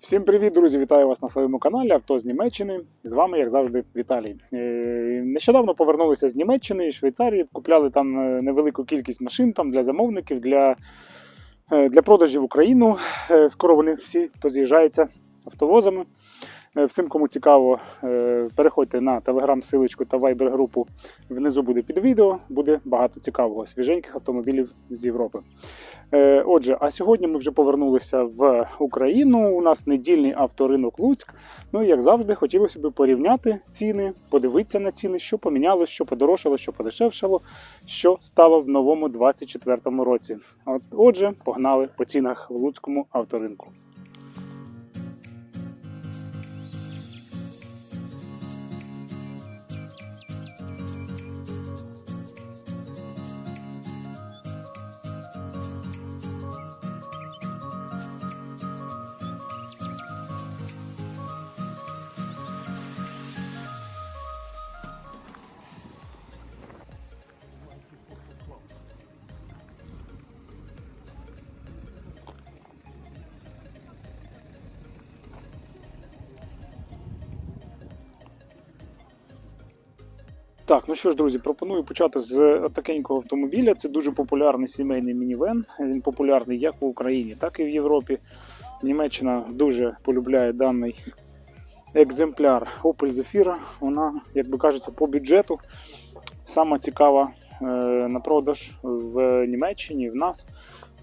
Всім привіт, друзі! Вітаю вас на своєму каналі Авто з Німеччини. З вами, як завжди, Віталій. Е, Нещодавно повернулися з Німеччини Швейцарії, купляли там е, невелику кількість машин там для замовників, для, е, для продажів в Україну. Скоро вони всі поз'їжджаються автовозами. Всім, кому цікаво, переходьте на телеграм-силочку та вайбер-групу. Внизу буде під відео, буде багато цікавого, свіженьких автомобілів з Європи. Е, Отже, а сьогодні ми вже повернулися в Україну. У нас недільний авторинок Луцьк. Ну і як завжди, хотілося б порівняти ціни, подивитися на ціни, що помінялось, що подорожчало, що подешевшало, що стало в новому 24-му році. От, отже, погнали по цінах в Луцькому авторинку. Так, ну що ж, друзі, пропоную почати з такенького автомобіля. Це дуже популярний сімейний мінівен. Він популярний як в Україні, так і в Європі. Німеччина дуже полюбляє даний екземпляр Opel Zafira. Вона, як би кажеться, по бюджету сама цікава е, на продаж в Німеччині, в нас.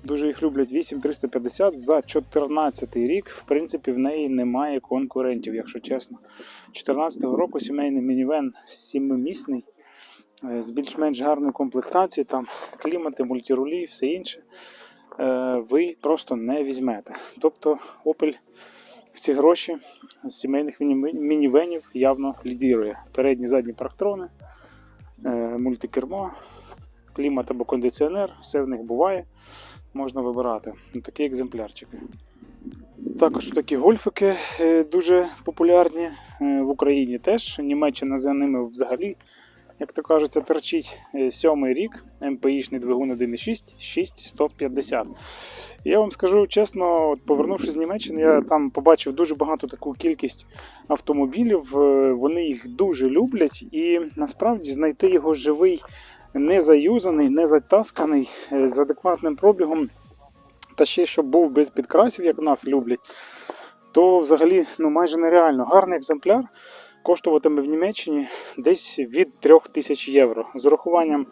Дуже їх люблять 8350 за 14 рік. В принципі, в неї немає конкурентів, якщо чесно. 2014 року сімейний мінівен сімимісний е, з більш-менш гарною комплектацією, там клімати, мультирулі, все інше. е, Ви просто не візьмете. Тобто Opel в ці гроші з сімейних мінівенів явно лідірує. Передні задні парктрони, е, мультикермо, клімат або кондиціонер, все в них буває можна вибирати. Ну, Такі екземплярчики. Також такі гольфики е, дуже популярні е, в Україні теж. Німеччина за ними взагалі, як то кажеться, торчить. Е, Сьомий рік, МПІшний двигун 1.6, 6150. Я вам скажу чесно, повернувшись з Німеччини, я там побачив дуже багато таку кількість автомобілів. Вони їх дуже люблять, і насправді знайти його живий не заюзаний, не затасканий, е, з адекватним пробігом, та ще щоб був без підкрасів, як нас люблять, то взагалі ну, майже нереально. Гарний екземпляр коштуватиме в Німеччині десь від 3000 євро. З урахуванням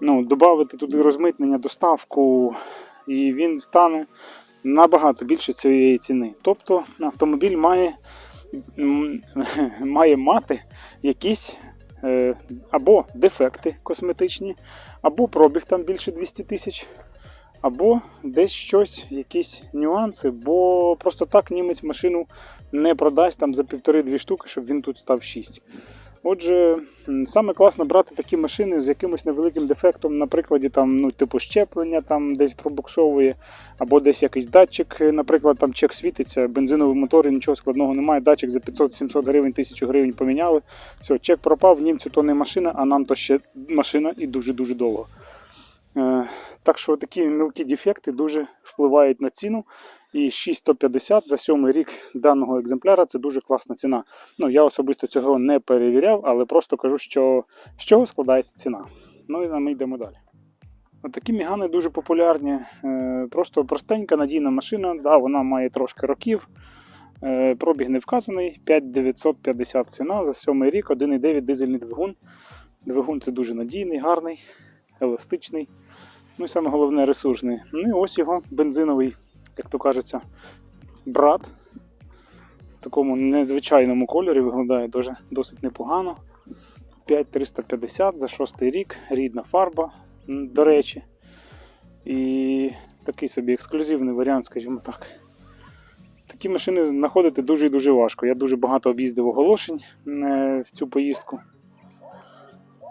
ну, додати туди розмитнення, доставку, і він стане набагато більше цієї ціни. Тобто автомобіль має, має мати якісь або дефекти косметичні, або пробіг там більше 200 тисяч, або десь щось, якісь нюанси, бо просто так німець машину не продасть там за півтори-дві штуки, щоб він тут став 6. Отже, саме класно брати такі машини з якимось невеликим дефектом, на прикладі там, ну, типу щеплення там десь пробуксовує, або десь якийсь датчик, е, наприклад, там чек світиться, бензиновий мотор, нічого складного немає. Датчик за 500-700 гривень, 1000 гривень поміняли. Все, чек пропав, німцю то не машина, а нам то ще машина і дуже-дуже довго. Е, так що такі мілкі дефекти дуже впливають на ціну. І 6150 за сьомий рік даного екземпляра це дуже класна ціна. Ну, я особисто цього не перевіряв, але просто кажу, що з чого складається ціна. Ну і ми йдемо далі. Такі мігани дуже популярні. Е, Просто простенька надійна машина. Да, вона має трошки років. Е, Пробіг не вказаний. 5950 ціна за сьомий рік, 1,9 дизельний двигун. Двигун це дуже надійний, гарний, еластичний. Ну і саме головне ресурсний. Ну і ось його бензиновий, як то кажеться, брат. В такому незвичайному кольорі виглядає дуже, досить непогано. 5350 за шостий рік, рідна фарба, до речі. І такий собі ексклюзивний варіант, скажімо так. Такі машини знаходити дуже і дуже важко. Я дуже багато об'їздив оголошень е, в цю поїздку.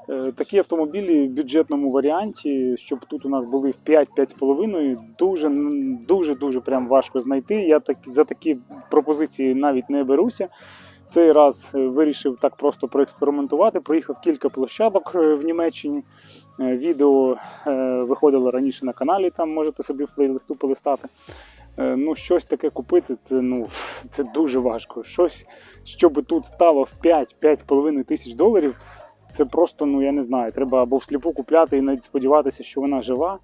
Е, Такі автомобілі в бюджетному варіанті, щоб тут у нас були в 5-5,5, дуже дуже дуже прям важко знайти. Я так за такі пропозиції навіть не беруся. Цей раз е, вирішив так просто проекспериментувати. Проїхав кілька площадок е, в Німеччині. Відео виходило раніше на каналі, там можете собі в плейлисту полистати. Ну, щось таке купити, це, ну, це дуже важко. Щось, що би тут стало в 5-5,5 тисяч доларів, це просто, ну я не знаю, треба або всліпу купляти і навіть сподіватися, що вона жива.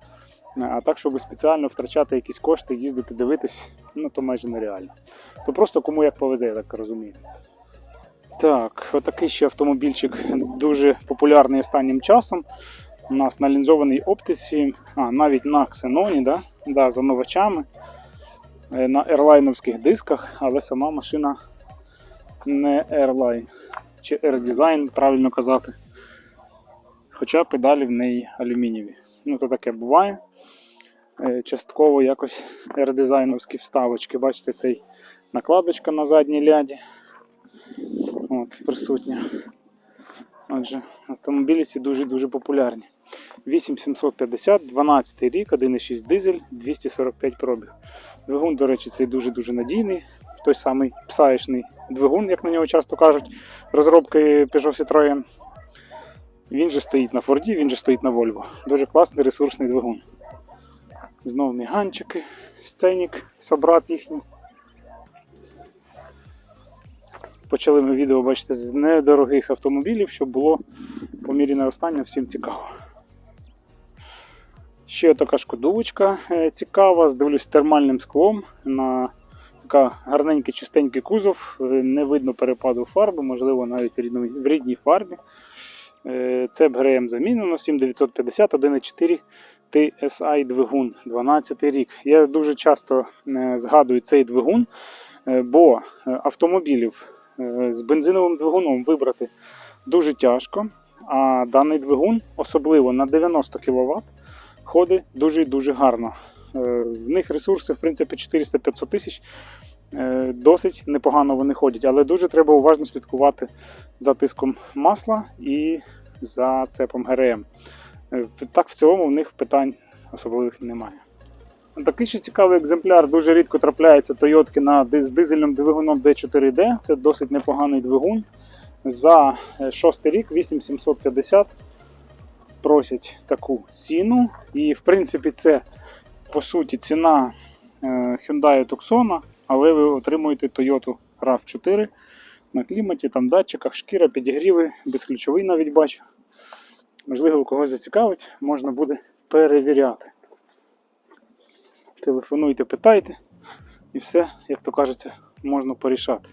Е, А так, щоб спеціально втрачати якісь кошти, їздити, дивитись, ну то майже нереально. То просто кому як повезе, я так розумію. Так, отакий ще автомобільчик дуже популярний останнім часом. У нас на лінзованій оптиці, а навіть на ксеноні, да? Да, з омивачами, е, на ерлайновських дисках, але сама машина не Airline чи R-Design, правильно казати. Хоча педалі в неї алюмінієві. Ну, то таке буває. Е, Частково якось R-дизайновські вставочки. Бачите, цей накладочка на задній ляді. От, присутня. Отже, автомобілі ці дуже-дуже популярні. 8750, 12 рік, 1,6 дизель, 245 пробіг. Двигун, до речі, цей дуже-дуже надійний. Той самий псаєчний двигун, як на нього часто кажуть, розробки Peugeot Citroën. Він же стоїть на Форді, він же стоїть на Volvo. Дуже класний ресурсний двигун. Знову міганчики, сценік, собрат їхній. Почали ми відео, бачите, з недорогих автомобілів, щоб було по мірі наростання всім цікаво. Ще така шкодувочка е, цікава, здивлюсь термальним склом на така гарненький чистенький кузов, е, не видно перепаду фарби, можливо, навіть в рідній фарбі. Е, Це ГРМ замінено 7950 1.4 TSI двигун 12 рік. Я дуже часто е, згадую цей двигун, бо автомобілів з бензиновим двигуном вибрати дуже тяжко. А даний двигун, особливо на 90 кВт, ходить дуже дуже гарно. Е, В них ресурси, в принципі, 400-500 тисяч. Е, Досить непогано вони ходять, але дуже треба уважно слідкувати за тиском масла і за цепом ГРМ. Е, Так, в цілому в них питань особливих немає. Такий ще цікавий екземпляр дуже рідко трапляється Тойотки на з дизельним двигуном D4D. Це досить непоганий двигун. За е, шостий рік 8750 просять таку ціну. І в принципі це по суті ціна е, Hyundai Tucson, але ви отримуєте Toyota RAV4 на кліматі, там датчиках, шкіра, підігріви, безключовий навіть бачу. Можливо, когось зацікавить, можна буде перевіряти. Телефонуйте, питайте, і все, як то кажеться, можна порішати.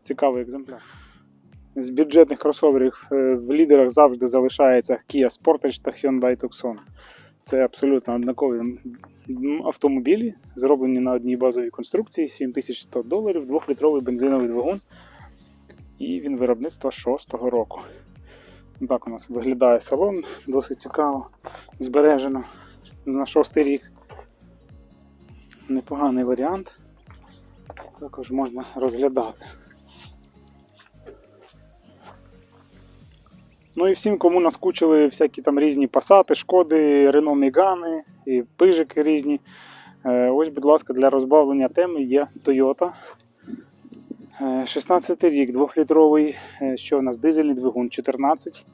Цікавий екземпляр. З бюджетних кросоверів е, в лідерах завжди залишається Kia Sportage та Hyundai Tucson. Це абсолютно однакові автомобілі, зроблені на одній базовій конструкції, 7100 доларів, 2-літровий бензиновий двигун. І він виробництва 6-го року. Так у нас виглядає салон, досить цікаво, збережено на 6 рік. Непоганий варіант. Також можна розглядати. Ну і всім, кому наскучили всякі там різні пасати, шкоди, Рено Мігани і пижики різні. Е, Ось, будь ласка, для розбавлення теми є Toyota. Е, 16 рік, 2-літровий, е, що у нас дизельний двигун 14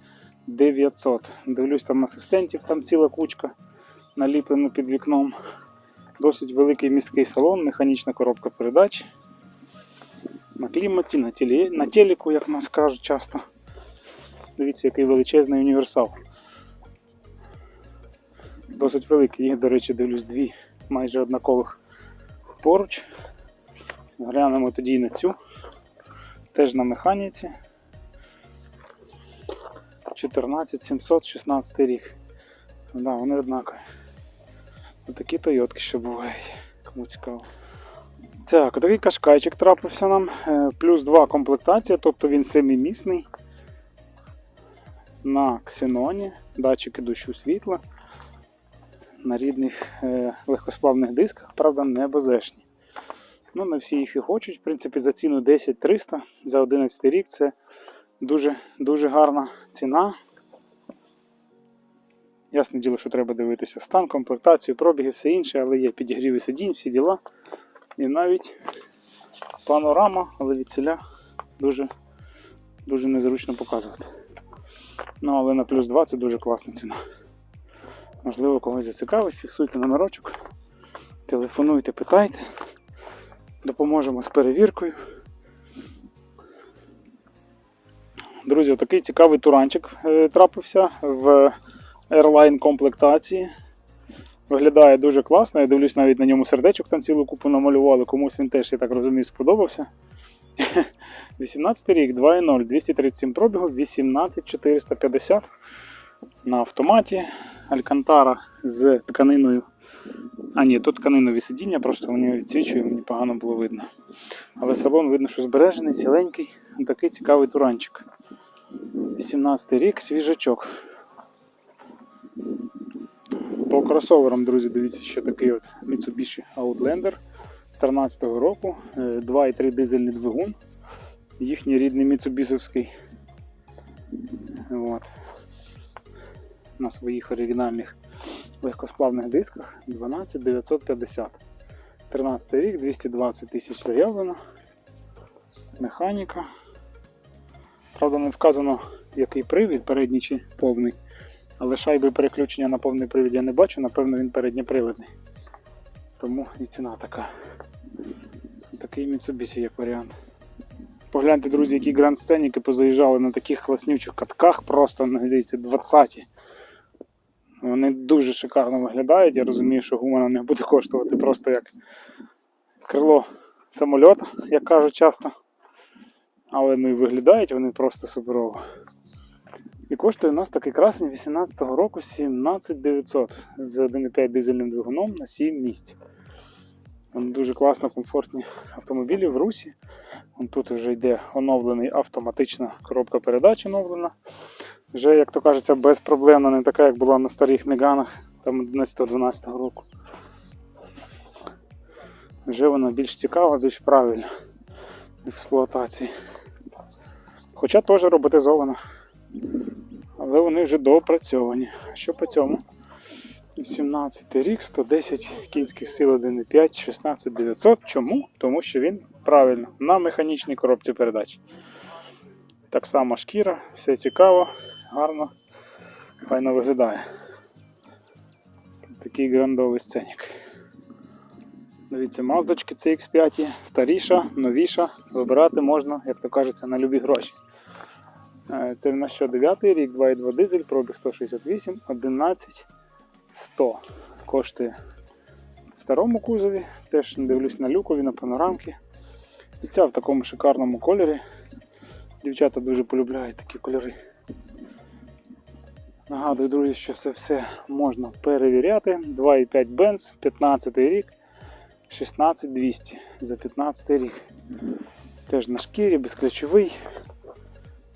900. Дивлюсь, там асистентів, там ціла кучка наліплено під вікном. Досить великий місткий салон, механічна коробка передач. На кліматі, на, телі, на телеку, як нас кажуть часто. Дивіться, який величезний універсал. Досить великий. Їх, до речі, дивлюсь дві майже однакових поруч. Глянемо тоді на цю. Теж на механіці. 14716 рік. Да, вони однакові. Такі Тойотки ще бувають. Кому цікаво. Так, такий кашкайчик трапився нам. Е, Плюс 2 комплектація, тобто він семимісний. На ксеноні, датчики дощу світла. На рідних е, легкосплавних дисках, правда, не базешні. Ну, не всі їх і хочуть. В принципі, за ціну 10 300 за 11 рік це дуже, дуже гарна ціна. Ясне діло, що треба дивитися стан, комплектацію, пробіги, все інше, але є підігріви сидінь, всі діла. І навіть панорама, але від ціля дуже, дуже незручно показувати. Ну, але на плюс 2 це дуже класна ціна. Можливо, когось зацікавить, фіксуйте номерочок. Телефонуйте, питайте. Допоможемо з перевіркою. Друзі, такий цікавий туранчик е, трапився в Airline комплектації. Виглядає дуже класно. Я дивлюсь, навіть на ньому сердечок там цілу купу намалювали. Комусь він теж, я так розумію, сподобався. 18 рік, 2.0, 237 пробігу, 18450 на автоматі. Алькантара з тканиною. А ні, тут тканинові сидіння, просто вони відсвічує, мені погано було видно. Але салон видно, що збережений, ціленький. Такий цікавий туранчик. 17 рік, свіжачок. По кросоверам, друзі, дивіться, що такий от Mitsubishi Outlander 13 року, е, 2,3 дизельний двигун. Їхній рідний Міцубісовський. От. На своїх оригінальних легкосплавних дисках 12950. 13 рік, 220 тисяч заявлено. Механіка. Правда, не вказано, який привід, передній чи повний. Але шайби переключення на повний привід я не бачу, напевно, він передньопривідний. Тому і ціна така. Такий Mitsubishi як варіант. Погляньте, друзі, які гранд сценіки позаїжджали на таких класнючих катках, просто ну, дивіться, 20-ті. Вони дуже шикарно виглядають. Я розумію, що гума на них буде коштувати просто як крило самольота, як кажуть часто. Але ну і виглядають вони просто суперово. І коштує у нас такий красень 18-го року 17900 з 1,5 дизельним двигуном на 7 місць. Дуже класно, комфортні автомобілі в русі. Тут вже йде оновлений автоматична коробка передач оновлена. Вже, як то кажеться, безпроблемна, не така, як була на старих меганах там 11-12 року. Вже вона більш цікава, більш правильна в експлуатації. Хоча теж роботизована. Але вони вже доопрацьовані. Що по цьому? 17 рік, 110 кінських сил 1,5, 16900. Чому? Тому що він правильно на механічній коробці передач. Так само шкіра, все цікаво, гарно, файно виглядає. Такий грандовий сценік. Дивіться, маздочки CX5, старіша, новіша. Вибирати можна, як то кажеться, на любі гроші. Е, Це в нас що 9 рік, 2,2 дизель, пробіг 168, 11 100. Коштує в старому кузові. Теж не дивлюсь на люкові, на панорамки. І ця в такому шикарному кольорі. Дівчата дуже полюбляють такі кольори. Нагадую, друзі, що це все можна перевіряти. 2,5 Benz, 15 рік, 16200 за 15 рік. Теж на шкірі, безключовий.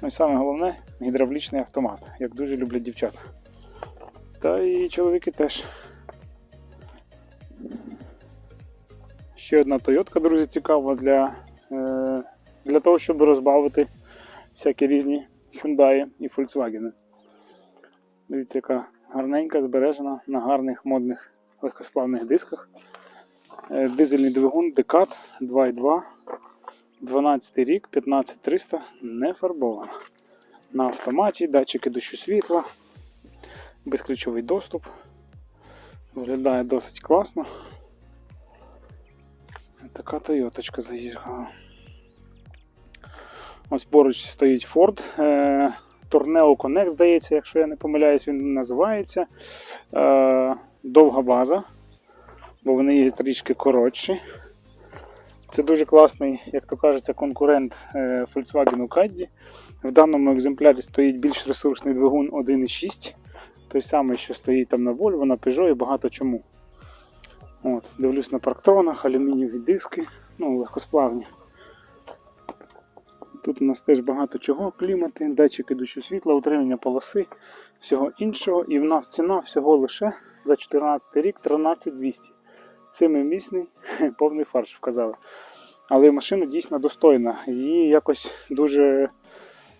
Ну і саме головне гідравлічний автомат, як дуже люблять дівчата. Та і чоловіки теж. Ще одна Тойотка, друзі, цікава для, е, для того, щоб розбавити всякі різні Hyundai і Volkswagen. Дивіться, яка гарненька, збережена на гарних модних легкосплавних дисках. Е, Дизельний двигун Декат 2.2, 12 рік, 15300, не фарбована. На автоматі, датчики дощу світла, безключовий доступ. Виглядає досить класно. Така Тойоточка заїхала. Ось поруч стоїть Ford. Е, Torneo Connect, здається, якщо я не помиляюсь, він називається. Е, Довга база, бо вони є трішки коротші. Це дуже класний, як то кажеться, конкурент е, Volkswagen Caddy. В даному екземплярі стоїть більш ресурсний двигун 1.6, той самий, що стоїть там на Volvo, на Peugeot і багато чому. От, Дивлюсь на парктронах, алюмінієві диски, ну, легкосплавні. Тут у нас теж багато чого, клімати, датчики дощу світла, утримання полоси, всього іншого. І в нас ціна всього лише за 14 рік 13200. Семимісний, повний фарш вказали. Але машина дійсно достойна. Її якось дуже,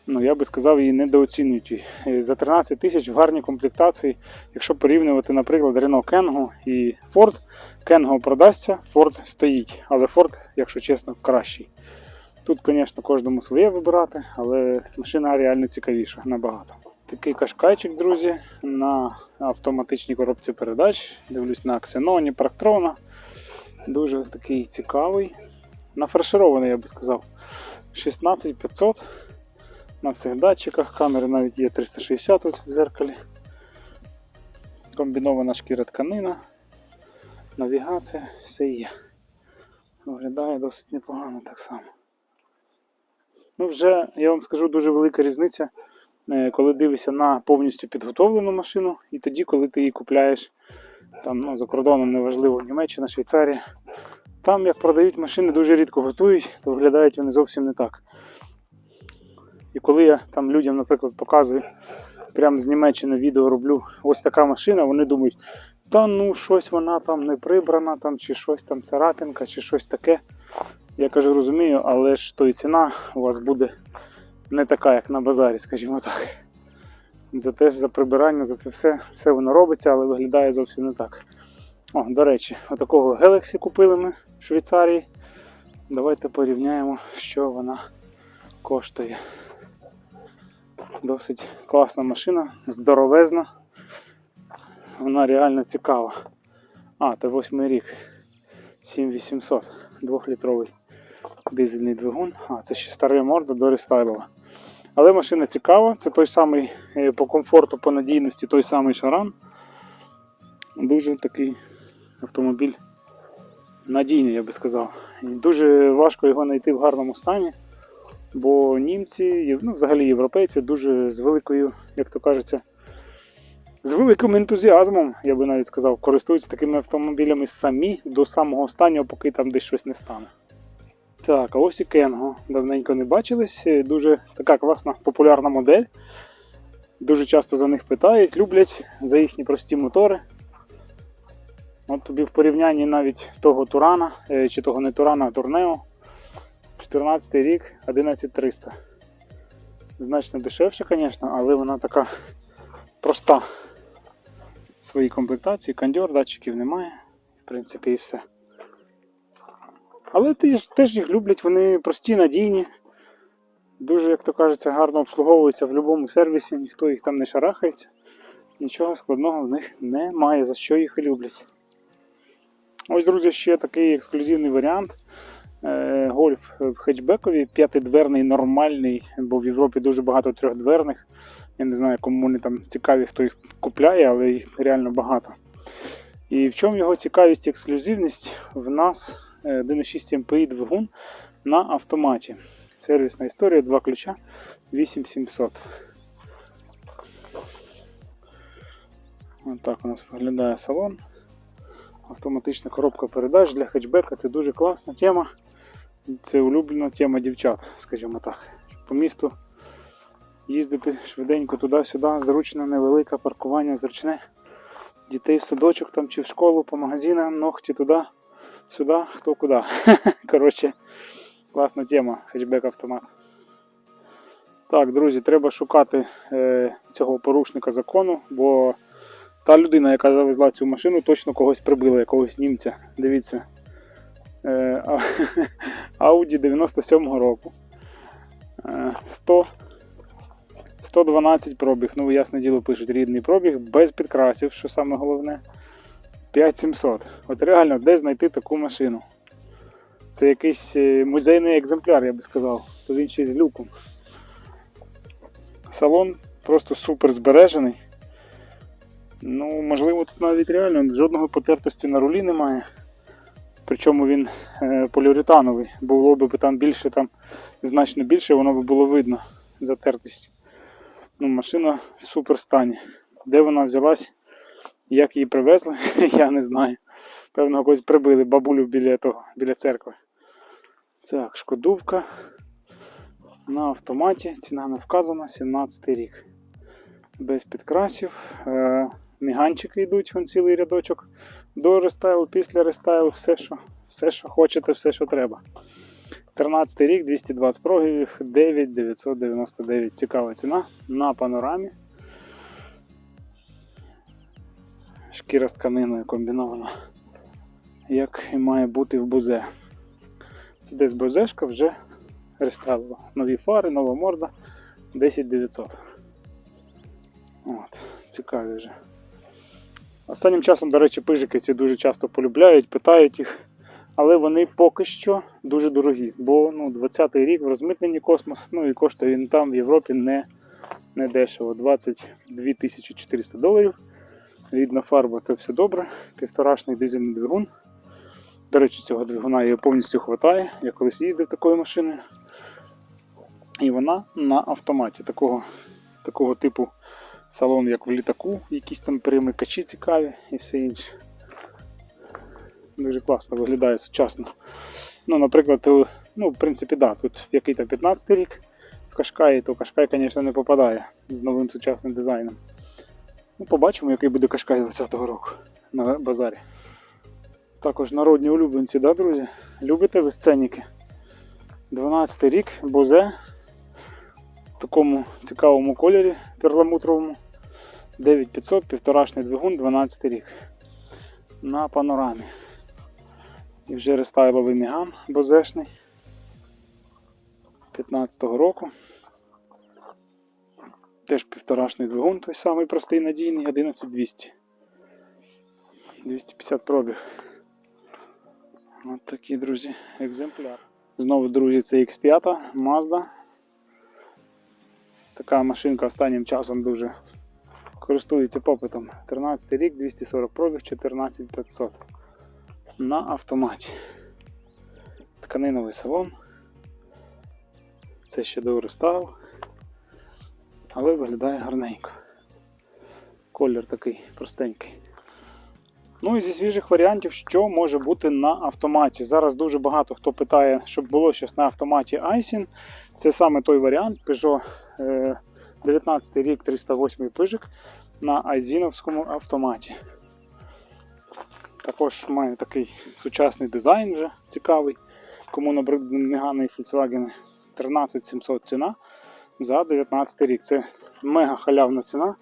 ну я би сказав, її недооцінюють. За 13 тисяч в гарній комплектації, якщо порівнювати, наприклад, Renault Kangoo і Ford, Kangoo продасться, Ford стоїть. Але Ford, якщо чесно, кращий. Тут, звісно, кожному своє вибирати, але машина реально цікавіша набагато. Такий кашкайчик, друзі, на автоматичній коробці передач. Дивлюсь на Xenon, Парктрона. Дуже такий цікавий. Нафарширований, я би сказав. 16500 на всіх датчиках. Камери навіть є 360 ось в зеркалі. Комбінована шкіра тканина, навігація, все є. Виглядає досить непогано так само. Ну, вже, я вам скажу, дуже велика різниця, е, коли дивишся на повністю підготовлену машину, і тоді, коли ти її купляєш там, ну, за кордоном, неважливо, Німеччина, Швейцарія. Там, як продають машини, дуже рідко готують, то виглядають вони зовсім не так. І коли я там людям, наприклад, показую, прямо з Німеччини відео роблю, ось така машина, вони думають, та ну щось вона там не прибрана, там, чи щось там царапінка, чи щось таке. Я кажу, розумію, але ж то і ціна у вас буде не така, як на базарі, скажімо так. За те, за прибирання, за це все, все воно робиться, але виглядає зовсім не так. О, до речі, отакого Galaxy купили ми в Швейцарії. Давайте порівняємо, що вона коштує. Досить класна машина, здоровезна. Вона реально цікава. А, це восьмий рік. 7800, 2-літровий дизельний двигун. А, це ще стара морда до рестайлова. Але машина цікава, це той самий е, по комфорту, по надійності, той самий шаран. Дуже такий автомобіль надійний, я би сказав. І дуже важко його знайти в гарному стані, бо німці, ну, взагалі європейці, дуже з великою, як то кажеться, з великим ентузіазмом, я би навіть сказав, користуються такими автомобілями самі до самого останнього, поки там десь щось не стане. Так, а ось і Кенго. Давненько не бачились. Дуже така класна популярна модель. Дуже часто за них питають, люблять за їхні прості мотори. От тобі в порівнянні навіть того Турана, е, чи того не Турана, а Турнео. 14 рік, 11300. Значно дешевше, звісно, але вона така проста в своїй комплектації. Кондьор, датчиків немає. В принципі, і все. Але теж, їх люблять, вони прості, надійні. Дуже, як то кажеться, гарно обслуговуються в будь-якому сервісі, ніхто їх там не шарахається. Нічого складного в них немає, за що їх люблять. Ось, друзі, ще такий ексклюзивний варіант. Е, Гольф в хетчбекові, п'ятидверний, нормальний, бо в Європі дуже багато трьохдверних. Я не знаю, кому вони там цікаві, хто їх купляє, але їх реально багато. І в чому його цікавість і ексклюзивність? В нас е, 1.6 MPI двигун на автоматі. Сервісна історія, два ключа 8700. Ось так у нас виглядає салон. Автоматична коробка передач для хетчбека це дуже класна тема. Це улюблена тема дівчат, скажімо так. Щоб По місту їздити швиденько туди-сюди, зручно, невелике паркування зручне. Дітей в садочок там чи в школу, по магазинам, ногті туди, сюди, хто куди. Коротше, класна тема, хетчбек автомат. Так, друзі, треба шукати е, цього порушника закону, бо та людина, яка завезла цю машину, точно когось прибила, якогось німця. Дивіться. Е, Audi 97-го року. Е, 100, 112 пробіг. Ну, ясне діло, пишуть рідний пробіг, без підкрасів, що саме головне. 5700. От реально, де знайти таку машину? Це якийсь е, музейний екземпляр, я би сказав. То він ще й з люком. Салон просто супер збережений. Ну, можливо, тут навіть реально жодного потертості на рулі немає. Причому він е, поліуретановий. Було б там більше, там значно більше, воно б було видно затертість. Ну, машина в супер стані. Де вона взялась, як її привезли, я не знаю. Певно, когось прибили бабулю біля того, біля церкви. Так, шкодувка. На автоматі. Ціна не вказана, 17 рік. Без підкрасів. Міганчики йдуть, вон цілий рядочок. До рестайлу, після рестайлу, все, що, все, що хочете, все, що треба. 13 рік, 220 прогрівів, 9999. Цікава ціна на панорамі. Шкіра з тканиною комбінована. Як і має бути в бузе. Це десь бузешка вже рестайлова. Нові фари, нова морда. 10900. От, цікаві вже. Останнім часом, до речі, пижики ці дуже часто полюбляють, питають їх. але вони поки що дуже дорогі, бо ну, 20-й рік в розмитненні космос, ну і коштує він там в Європі не, не дешево. 22 400 доларів. Рідна фарба, то все добре. Півторашний дизельний двигун. До речі, цього двигуна її повністю вистачає. Я колись їздив такою машиною. І вона на автоматі такого, такого типу салон, як в літаку, якісь там перемикачі цікаві і все інше. Дуже класно виглядає сучасно. Ну, наприклад, ну, в принципі, да, тут який там 15 рік в Кашкаї, то Кашкай, звісно, не попадає з новим сучасним дизайном. Ну, побачимо, який буде Кашкай 20-го року на базарі. Також народні улюбленці, да, друзі? Любите ви сценіки? 12 рік, Бозе такому цікавому кольорі перламутровому. 9500, півторашний двигун, 12 рік. На панорамі. І вже рестайловий міган бозешний 15-го року. Теж півторашний двигун, той самий простий надійний, 11200. 250 пробіг. От такі, друзі, екземпляр. Знову, друзі, це X5 Mazda. Така машинка останнім часом дуже користується попитом. 13 рік, 240 пробіг, 14500 на автоматі. Тканиновий салон. Це ще до рестайл, але виглядає гарненько. Колір такий простенький. Ну і зі свіжих варіантів, що може бути на автоматі. Зараз дуже багато хто питає, щоб було щось на автоматі Айсін. Це саме той варіант Peugeot е, 19 рік 308 пижик на айзіновському автоматі. Також має такий сучасний дизайн вже цікавий. Кому набридли міганий Volkswagen 13700 ціна за 19 рік. Це мега халявна ціна.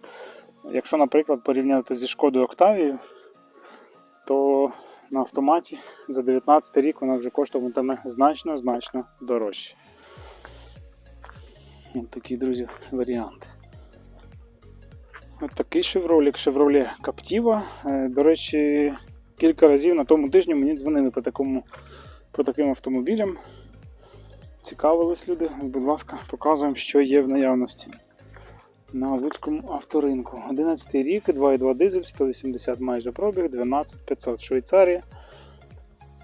Якщо, наприклад, порівняти зі шкодою Octavia, то на автоматі за 19 рік вона вже коштуватиме значно-значно дорожче. Ось такий, друзі, варіант. Ось такий шевролік, Chevrolet Captiva. Е, До речі, кілька разів на тому тижні мені дзвонили по, такому, по таким автомобілям. Цікавились люди. Будь ласка, показуємо, що є в наявності. На Луцькому авторинку. 11 рік, 2,2 дизель, 180 майже пробіг, 12500 Швейцарія.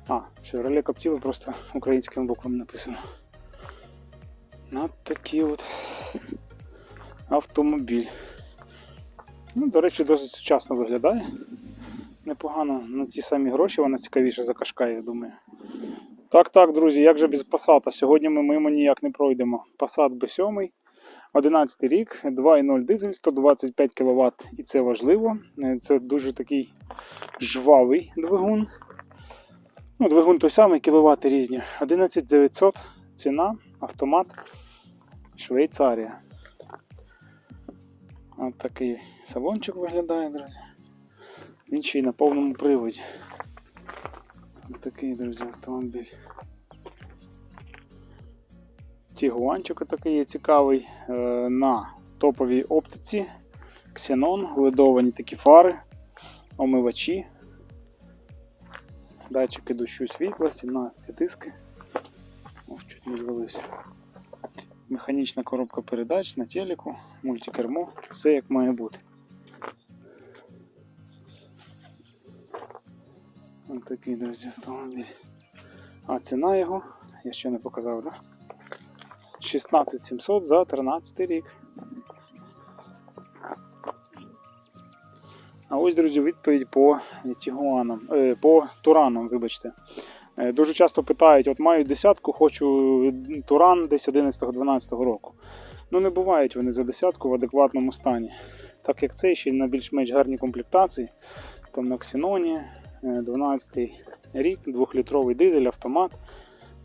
А, Chevrolet Captiva просто українським буквами написано. От такий от автомобіль. Ну, до речі, досить сучасно виглядає. Непогано на ті самі гроші, вона цікавіше за Кашкай, я думаю. Так, так, друзі, як же без Passat? Сьогодні ми мимо ніяк не пройдемо. Passat B7, 11 рік, 2,0 дизель, 125 кВт, і це важливо. Е, Це дуже такий жвавий двигун. Ну, двигун той самий, кіловати різні. 11900 ціна, автомат, Швейцарія. Ось такий салончик виглядає, друзі. Він ще й на повному приводі. Ось такий, друзі, автомобіль. Тігуанчик такий є цікавий е, на топовій оптиці. Ксенон, ледовані такі фари, омивачі, датчики дощу світла, 17 диски. Ох, чуть не звалився. Механічна коробка передач на телеку, мультикермо, все як має бути. Ось такий, друзі, автомобіль. А ціна його, я ще не показав, так? Да? 16700 за 13 рік. А ось, друзі, відповідь по Тігуанам, е, по Туранам, вибачте. Е, Дуже часто питають, от маю десятку, хочу Туран десь 11-12 року. Ну не бувають вони за десятку в адекватному стані. Так як цей ще на більш-менш гарній комплектації, там на Ксеноні, 12 рік, 2-літровий дизель, автомат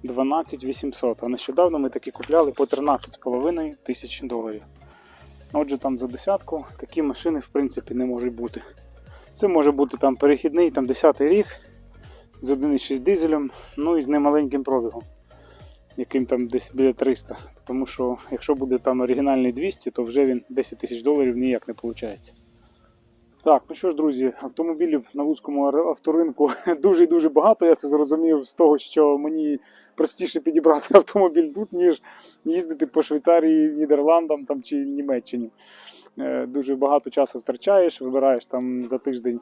12800. А нещодавно ми такі купляли по 13,5 тисяч доларів. Отже, там за десятку такі машини в принципі не можуть бути. Це може бути там перехідний, там 10 рік з 1,6 дизелем, ну і з немаленьким пробігом, яким там десь біля 300. Тому що якщо буде там оригінальний 200, то вже він 10 тисяч доларів ніяк не виходить. Так, ну що ж, друзі, автомобілів на Луцькому авторинку дуже і дуже багато. Я це зрозумів з того, що мені простіше підібрати автомобіль тут, ніж їздити по Швейцарії, Нідерландам там, чи Німеччині. Е, Дуже багато часу втрачаєш, вибираєш там за тиждень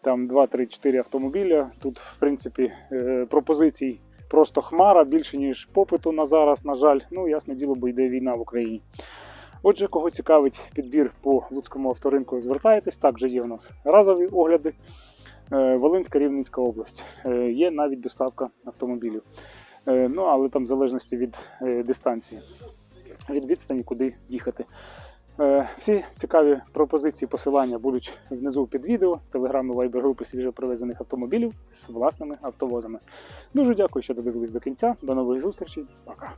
там 2, 3, 4 автомобіля. Тут, в принципі, е, пропозицій просто хмара більше, ніж попиту на зараз, на жаль. Ну, ясне діло, бо йде війна в Україні. Отже, кого цікавить підбір по Луцькому авторинку, звертайтесь. Також є у нас разові огляди. Е, Волинська Рівненська область. Е, Є навіть доставка автомобілів. Е, Ну, але там в залежності від дистанції, від відстані, куди їхати. Всі цікаві пропозиції, посилання будуть внизу під відео, телеграми, вайбер групи свіжопривезених автомобілів з власними автовозами. Дуже дякую, що додивились до кінця. До нових зустрічей. Пока.